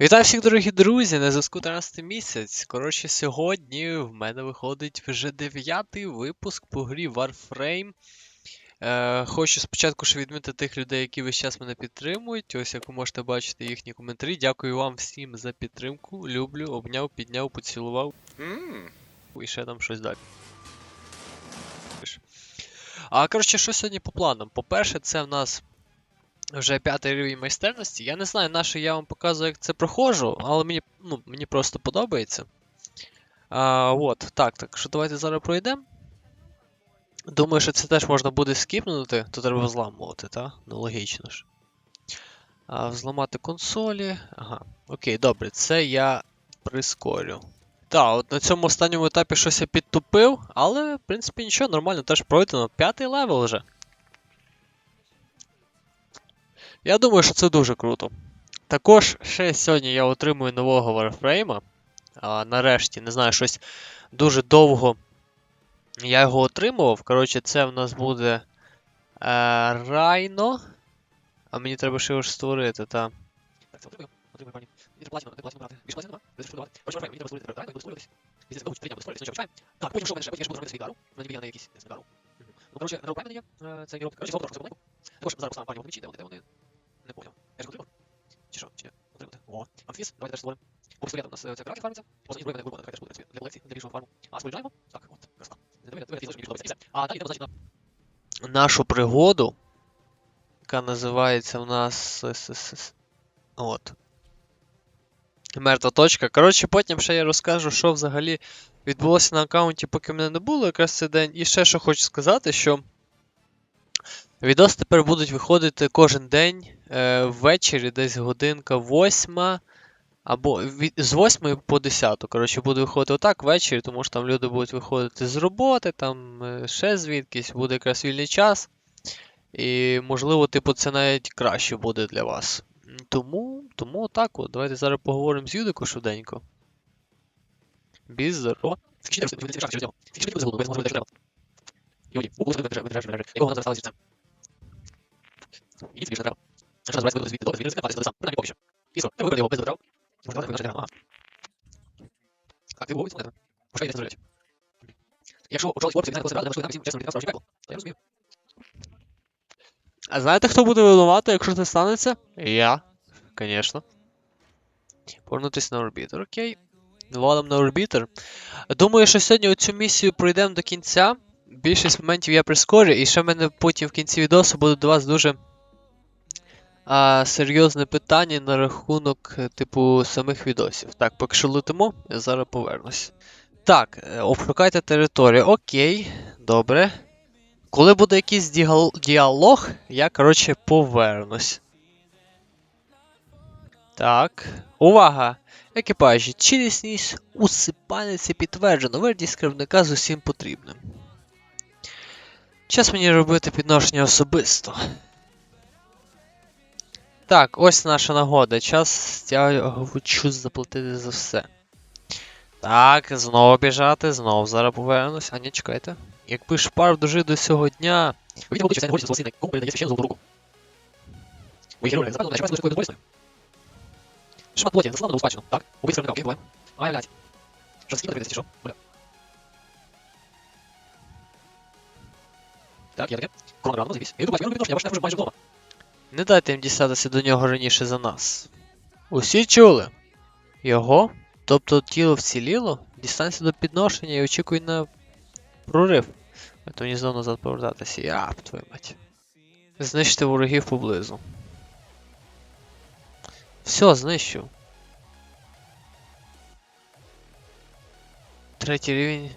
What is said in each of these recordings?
Вітаю всіх, дорогі друзі! На зв'язку 13 місяць. Коротше, сьогодні в мене виходить вже дев'ятий випуск по грі Warframe. Е, хочу спочатку ще відмітити тих людей, які весь час мене підтримують. Ось як ви можете бачити їхні коментарі. Дякую вам всім за підтримку. Люблю, обняв, підняв, поцілував. І ще там щось далі. А коротше, що сьогодні по планам? По-перше, це в нас вже п'ятий рівень майстерності. Я не знаю, на що я вам показую, як це проходжу, але мені, ну, мені просто подобається. А, от, так, так що давайте зараз пройдемо. Думаю, що це теж можна буде скіпнути, то треба взламувати, так? Ну, логічно ж. А, взламати консолі. Ага. Окей, добре, це я прискорю. Так, от на цьому останньому етапі щось я підтупив, але, в принципі, нічого, нормально, теж пройдено. П'ятий левел вже. Я думаю, що це дуже круто. Також ще сьогодні я отримую нового Warframe. А, нарешті, не знаю, щось дуже довго я його отримував. Коротше, це в нас буде е, Райно. А мені треба ще його ж створити, та. Так. Так, потім що? Потім я буду робити свій дару. У мене є на якийсь дару. Ну, коротше, на. Е, Це герой. Коротше, золото це. Також зараз поставимо пані вогневичі, де вони, де вони. Не понял. Я ж отримав? Чи що? Чи? Отримати. О, амфіс, давайте теж створимо. По пістолету у нас е, це кракен фармиться. Поза зброя мене вибрана, хай теж буде для колекції, для більшого фарму. А споряджаємо. Так, от, красна. І. А далі йдемо, значить, на нашу пригоду, яка називається у нас... От. Мертва точка. Коротше, потім ще я розкажу, що взагалі відбулося на аккаунті, поки мене не було якраз цей день. І ще що хочу сказати, що відоси тепер будуть виходити кожен день е, ввечері, десь годинка 8. Або з 8 по 10. Коротше, буде виходити отак ввечері, тому що там люди будуть виходити з роботи, там е, ще звідкись, буде якраз вільний час. І, можливо, типу, це навіть краще буде для вас. Тому, тому отак от. Давайте зараз поговоримо з Юдико швиденько. Біз здорово. Скільки І ж не треба. Якщо називається вивез звідти добре, він не сам. Принаймні поки що. Що, треба вибрати його без добрав. Можна давати виражати. Ага. Так, ти вивіз мене. Пошли йти стріляти. Якщо почали хлопці, не позабрали, не всім чесно, не справді пекло. Я розумію. А знаєте, хто буде винувати, якщо це станеться? Я. Звісно. Повернутися на орбітер, окей. Валом на орбітер. Думаю, що сьогодні оцю місію пройдемо до кінця. Більшість моментів я прискорю, і ще в мене потім в кінці відосу буде до вас дуже а, серйозне питання на рахунок, е, типу, самих відосів. Так, поки що летимо, я зараз повернусь. Так, е, обшукайте територію. Окей, добре. Коли буде якийсь діал- діалог, я, коротше, повернусь. Так. Увага! Екіпажі, цілісність усипальниці підтверджено. Вердість кривника з усім потрібним. Час мені робити підношення особисто. Так, ось наша нагода. Час стягувачу заплатити за все. Так, знову біжати, знову зараз повернусь. А ні, чекайте. Якби шпар дожив до цього дня. Шмат плоті, заслано до спадщину, так? Убить скривника, окей, буваємо. Ай, блядь. Що, скільки дивитися, що? Бля. Так, я таке. Корона рано, зайвісь. Я йду бачу, я відношення, я бачу, я вже майже вдома. Не дайте їм дістатися до нього раніше за нас. Усі чули? Його? Тобто тіло вціліло? Дістанься до підношення і очікуй на прорив. А то мені знову назад повертатися. Я твою мать. Знищити ворогів поблизу. Все, знищив. Третій рівень.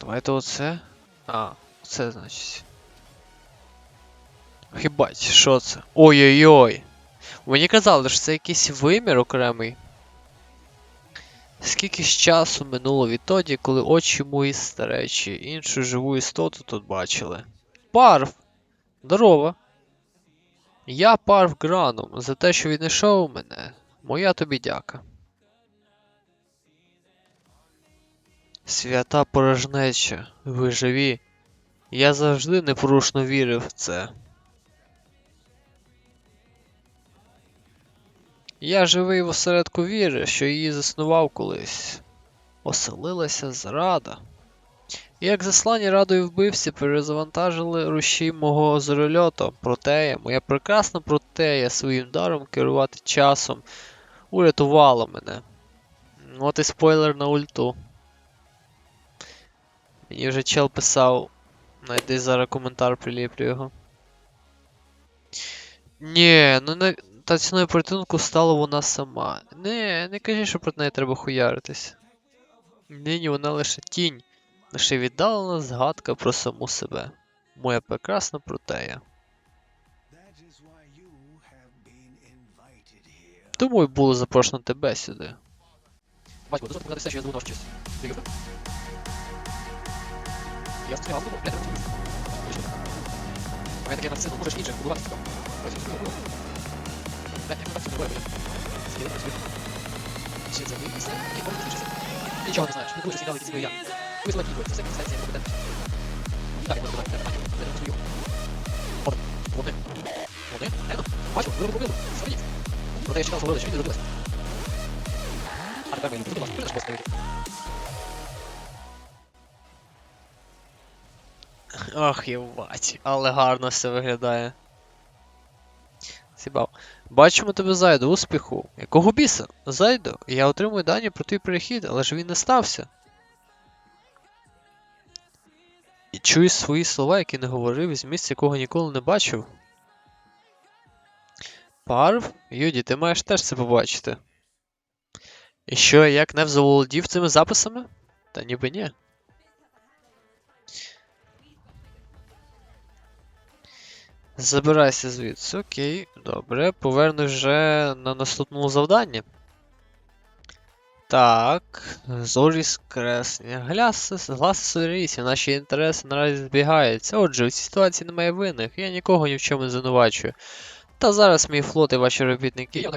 Давайте оце. А, оце значить. Хібать, що це? Ой-ой-ой. Мені казали, що це якийсь вимір окремий. Скільки ж часу минуло відтоді, коли очі мої старечі, іншу живу істоту тут бачили. Парв! Здорово! Я парв Гранум за те, що віднайшов мене. Моя тобі дяка. Свята порожнеча, ви живі. Я завжди непорушно вірив в це. Я живий в осередку віри, що її заснував колись. Оселилася зрада. Як заслані радою вбивці перезавантажили рушій мого зорольоту, протея, моя прекрасна протея своїм даром керувати часом урятувала мене. От і спойлер на ульту. Мені вже чел писав. Десь зараз коментар приліплю його. Ні, ну не. Та ціною порятунку стала вона сама. Не, не кажи, що про неї треба хуяритись. Нині вона лише тінь, лише віддалена згадка про саму себе. Моя прекрасна протея. Тому й було запрошено тебе сюди. Батько, дозвольте показати все, що я на вчасть. Я спостерігав, ну, блядь. Моя таке нарцизм, можеш інших будувати Нічого не знаєш, не дуже цікавий цікавий я. Ви злакі, це все касається компетентності. Так, я сказати, так, я не розумію. От, вони. Вони? Ено, бачу, ви робили, сходіть. Проте я читав, говорили, що він не робилось. А тепер ми не будемо, прийдеш поставити. Ах, єбать, але гарно все виглядає. Сібав. Бачимо тебе зайду, успіху. Якого біса? Зайду, я отримую дані про твій перехід, але ж він не стався. І чую свої слова, які не говорив із місця, якого ніколи не бачив. Парв? Юді, ти маєш теж це побачити. І що, як не заволодів цими записами? Та ніби ні. Забирайся звідси, окей, добре. Повернусь вже на наступному завданні. Так, зорі скреслення. Гляси, гласи солярісів, наші інтереси наразі збігаються. Отже, у цій ситуації немає винних, я нікого ні в чому не звинувачую. Та зараз мій флот і ваші робітники. Я.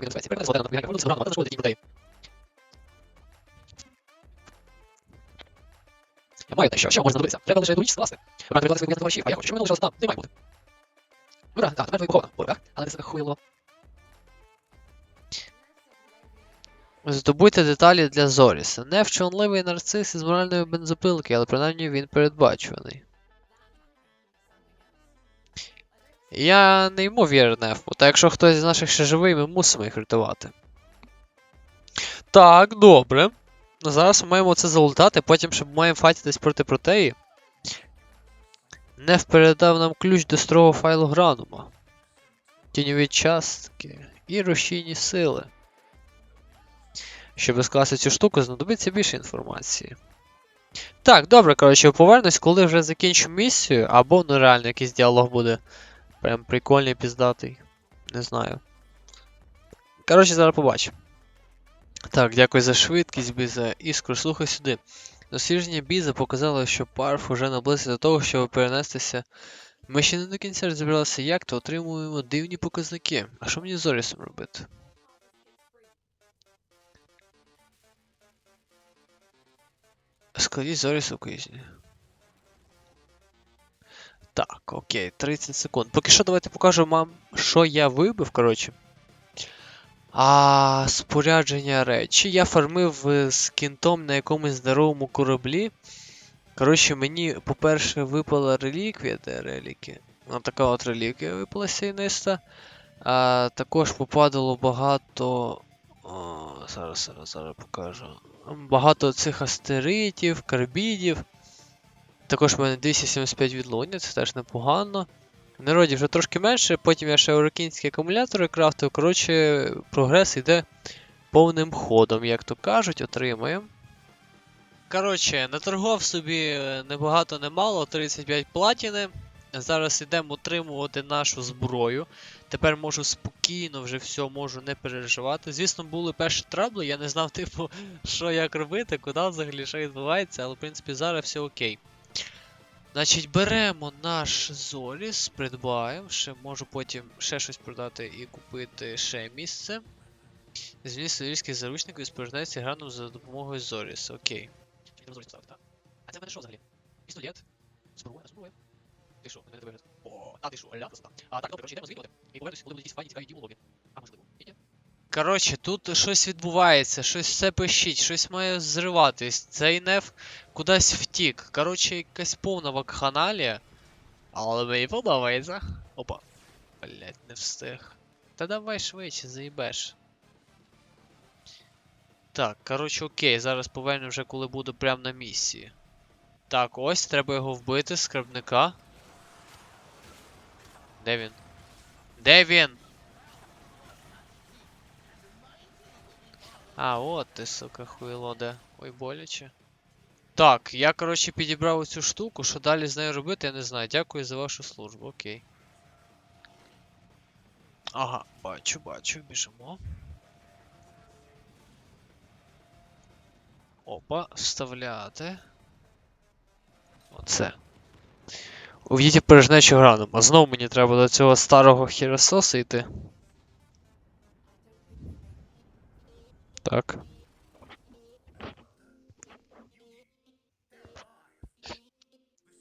Я маю те, що, що можна добитися. Треба лише долучитися, власне. Брати приклади своїх товаришів, а я хочу, щоб мене лишалося там, де має бути. Ура, так, тепер твої похована. Але це хуйло. Здобуйте деталі для Зоріса. Невчонливий нарцис із моральної бензопилки, але принаймні він передбачуваний. Я не віри Нефу, та якщо хтось з наших ще живий, ми мусимо їх рятувати. Так, добре. Ну, Зараз ми маємо це залутати, потім ще маємо файтитись проти протеї. Неф передав нам ключ до старого файлу Гранума. Тіньові частки і рушійні сили. Щоб скласти цю штуку, знадобиться більше інформації. Так, добре, коротше, повернусь, коли вже закінчу місію, або ну реально якийсь діалог буде. Прям прикольний, піздатий. Не знаю. Коротше, зараз побачимо. Так, дякую за швидкість, Біза. Іскру, слухай сюди. Дослідження Біза показало, що парф уже наблизився до того, щоб перенестися. Ми ще не до кінця розібралися, як, то отримуємо дивні показники. А що мені з Зорісом робити? Складіть Зоріс у кизні. Так, окей, 30 секунд. Поки що давайте покажу вам, що я вибив, коротше. А, спорядження речі. Я фармив е, з кінтом на якомусь здоровому кораблі. Коротше, мені, по-перше, випала реліквія, де реліки. Ну, така от реліквія випала сійниста. А, також попадало багато. О, зараз, зараз, зараз покажу. Багато цих астеритів, карбідів. Також в мене 275 відлуння, це теж непогано. В народі вже трошки менше, потім я ще урокінські акумулятори крафтив. Коротше, прогрес йде повним ходом, як то кажуть, отримаємо. Коротше, наторгував собі е, небагато немало, 35 платіни. Зараз йдемо отримувати нашу зброю. Тепер можу спокійно вже все можу не переживати. Звісно, були перші трабли, я не знав, типу, що як робити, куди взагалі що відбувається, але в принципі зараз все окей. Значить, беремо наш Зоріс, придбаємо, ще можу потім ще щось продати і купити ще місце. Зміни сирійських заручників і споряджається граном за допомогою Зоріса. Окей. Не ставити, так? А це мене що взагалі? Пістолет? Зброя, зброя. Ти що, мене вигляд? О, а ти що, ля красота. А так, добре, йдемо звідти. І повернусь, коли будуть якісь файні цікаві дімологи. А можливо. Коротше, тут щось відбувається, щось все пищить, щось має зриватись. Цей неф кудись втік. Коротше, якась повна вакханалія. Але мені подобається. Опа. Блять, не встиг. Та давай швидше, заїбеш. Так, коротше, окей, зараз повернемо вже коли буду прям на місії. Так, ось, треба його вбити, скарбника. Де він? Де він? А, от ти, сука, хуйло, де. Ой, боляче. Так, я, коротше, підібрав цю штуку. Що далі з нею робити, я не знаю. Дякую за вашу службу, окей. Ага, бачу, бачу, біжимо. Опа, вставляти. Оце. Увійдіть в порожнечу граном. А знов мені треба до цього старого хірососа йти. Так.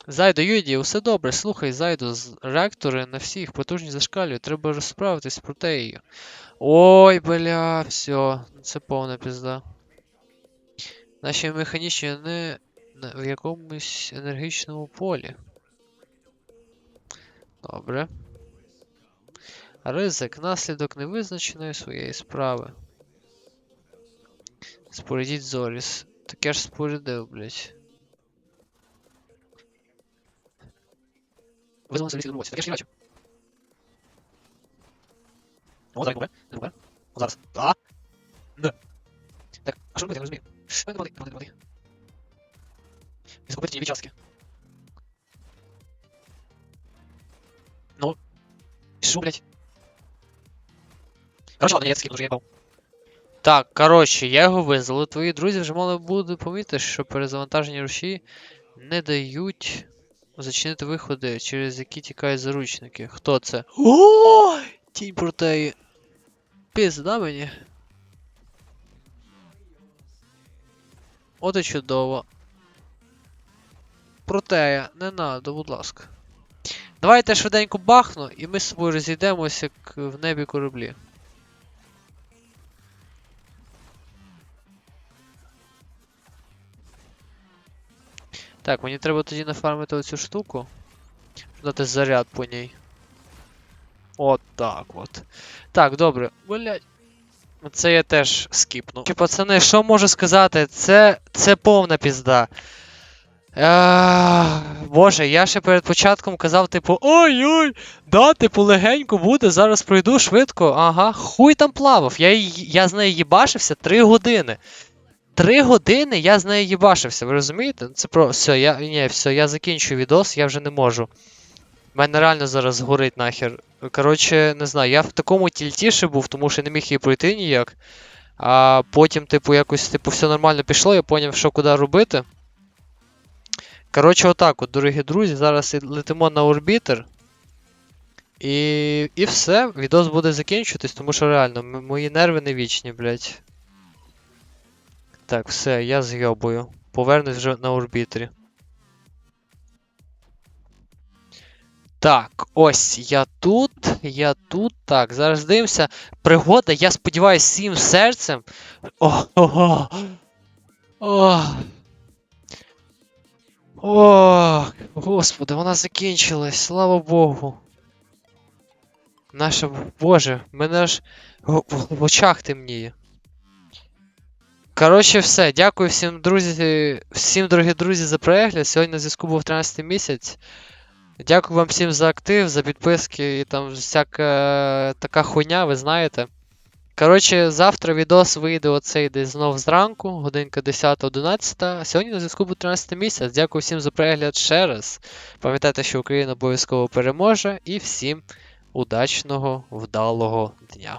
Зайду, Юді, усе добре. Слухай, зайду, реактори на всіх потужність зашкалюють. Треба розправитись з протеєю. Ой, бля, все. Це повна пізда. Наші механічні не в якомусь енергічному полі. Добре. Ризик, наслідок невизначеної своєї справи. Спорядіть Зоріс. Таке ж спорядив, блять. Визвали собі роботі. Так я ж не бачив. О, зараз помре. Не помре. О, зараз. А? Не. Так, а що робити, я не розумію. Ай, не води, не води, не води. Закупити ті частки. Ну. Що, блядь? Короче, ладно, я скину, уже я їбав. Так, коротше, я його визволив. Твої друзі вже мали буде помітити, що перезавантажені руші не дають зачинити виходи, через які тікають заручники. Хто це? О! Тінь протеї. Пізда мені. От і чудово. Протея, не надо, будь ласка. Давайте швиденько бахну, і ми з собою розійдемося, як в небі кораблі. Так, мені треба тоді нафармити оцю штуку. Дати заряд по ній. От так от. Так, добре. Блять. Це я теж скіпну. Чи, пацани, що можу сказати? Це. це повна пізда. Е, Боже, я ще перед початком казав, типу, ой-ой, да, типу, легенько буде, зараз пройду швидко. Ага, хуй там плавав. Я, я з нею їбашився 3 години. Три години я з нею їбашився, ви розумієте? Це про. Все, я. Ні, все, я закінчую відос, я вже не можу. У мене реально зараз горить нахер. Коротше, не знаю, я в такому тільтіше був, тому що не міг її пройти ніяк. А потім, типу, якось, типу, все нормально пішло, я поняв, що куди робити. Коротше, отак, от, дорогі друзі, зараз летимо на орбітер. І. І все, відос буде закінчуватись, тому що реально, мої нерви не вічні, блядь. Так, все, я з'йобую. Повернусь вже на орбітері. Так, ось я тут, я тут. Так, зараз дивимося. Пригода, я сподіваюся, всім серцем. О, о, о, о, господи, вона закінчилась, слава Богу. Наша, Боже, мене аж в, в- в очах темніє. Коротше, все. Дякую всім, друзі, всім, дорогі друзі, за перегляд. Сьогодні на зв'язку був 13 місяць. Дякую вам всім за актив, за підписки і там всяка така хуйня, ви знаєте. Коротше, завтра відос вийде оцей десь знов зранку, годинка 10-11. Сьогодні на зв'язку був 13 місяць. Дякую всім за перегляд ще раз. Пам'ятайте, що Україна обов'язково переможе. І всім удачного, вдалого дня.